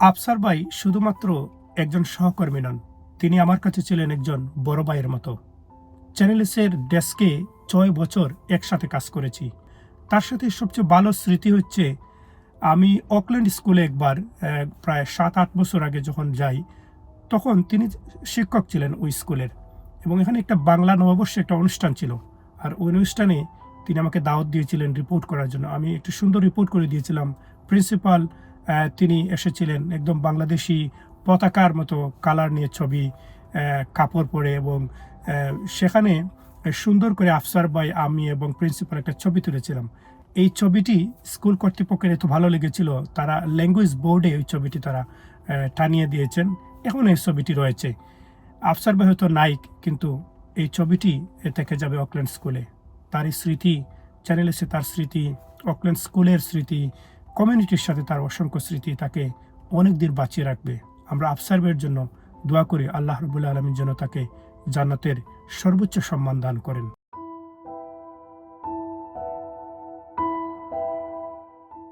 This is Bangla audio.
আফসার ভাই শুধুমাত্র একজন সহকর্মী নন, তিনি আমার কাছে ছিলেন একজন বড় ভাইয়ের মতো। চ্যানেলসের ডেস্কে ছয় বছর একসাথে কাজ করেছি। তার সাথে সবচেয়ে ভালো স্মৃতি হচ্ছে, আমি অকল্যান্ড স্কুলে একবার প্রায় সাত আট বছর আগে যখন যাই, তখন তিনি শিক্ষক ছিলেন ওই স্কুলের। এবং এখানে একটা বাংলা নববর্ষে একটা অনুষ্ঠান ছিল। আর ওই অনুষ্ঠানে তিনি আমাকে দাওয়াত দিয়েছিলেন রিপোর্ট করার জন্য। আমি একটু সুন্দর রিপোর্ট করে দিয়েছিলাম, প্রিন্সিপাল তিনি এসেছিলেন একদম বাংলাদেশি পতাকার মতো কালার নিয়ে ছবি কাপড় পরে এবং সেখানে সুন্দর করে আফসার ভাই, আমি এবং প্রিন্সিপাল একটা ছবি তুলেছিলাম। এই ছবিটি স্কুল কর্তৃপক্ষের এত ভালো লেগেছিল, তারা ল্যাঙ্গুয়েজ বোর্ডে ওই ছবিটি তারা টানিয়ে দিয়েছেন। এখন এই ছবিটি রয়েছে। আফসার ভাই হয়তো নাইক কিন্তু এই ছবিটি থেকে যাবে অকল্যান্ড স্কুলে তার স্মৃতি চ্যানেল এসে তার স্মৃতি অকল্যান্ড স্কুলের স্মৃতি কমিউনিটির সাথে তার অসংখ্য স্মৃতি তাকে অনেক দিন বাঁচিয়ে রাখবে। আমরা আফসারবের জন্য দোয়া করি আল্লাহ রবুল্লা আলমীর জন্য তাকে জান্নাতের সর্বোচ্চ সম্মান দান করেন।